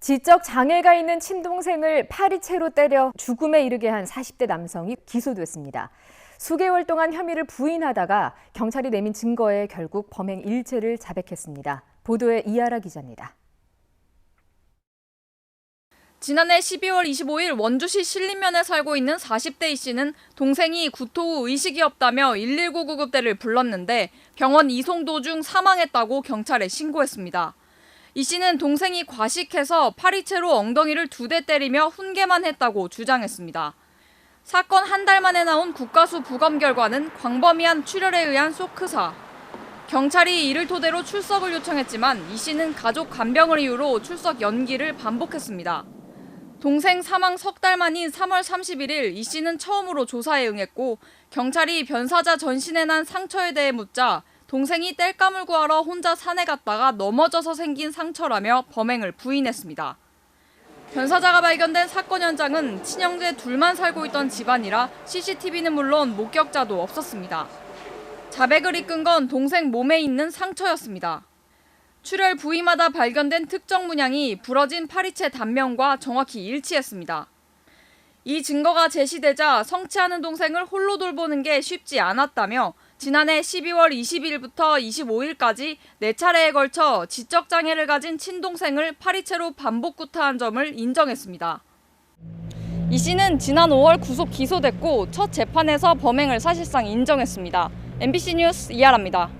지적 장애가 있는 친동생을 파리채로 때려 죽음에 이르게 한 40대 남성이 기소됐습니다. 수개월 동안 혐의를 부인하다가 경찰이 내민 증거에 결국 범행 일체를 자백했습니다. 보도에 이하라 기자입니다. 지난해 12월 25일 원주시 신림면에 살고 있는 40대 이 씨는 동생이 구토 후 의식이 없다며 119 구급대를 불렀는데 병원 이송 도중 사망했다고 경찰에 신고했습니다. 이 씨는 동생이 과식해서 파리채로 엉덩이를 두 대 때리며 훈계만 했다고 주장했습니다. 사건 한 달 만에 나온 국가수 부검 결과는 광범위한 출혈에 의한 쇼크사. 경찰이 이를 토대로 출석을 요청했지만 이 씨는 가족 간병을 이유로 출석 연기를 반복했습니다. 동생 사망 석 달 만인 3월 31일 이 씨는 처음으로 조사에 응했고 경찰이 변사자 전신에 난 상처에 대해 묻자 동생이 땔감을 구하러 혼자 산에 갔다가 넘어져서 생긴 상처라며 범행을 부인했습니다. 변사자가 발견된 사건 현장은 친형제 둘만 살고 있던 집안이라 CCTV는 물론 목격자도 없었습니다. 자백을 이끈 건 동생 몸에 있는 상처였습니다. 출혈 부위마다 발견된 특정 문양이 부러진 파리채 단면과 정확히 일치했습니다. 이 증거가 제시되자 성취하는 동생을 홀로 돌보는 게 쉽지 않았다며 지난해 12월 22일부터 25일까지 네 차례에 걸쳐 지적 장애를 가진 친동생을 파리채로 반복 구타한 점을 인정했습니다. 이 씨는 지난 5월 구속 기소됐고 첫 재판에서 범행을 사실상 인정했습니다. MBC 뉴스 이하라입니다.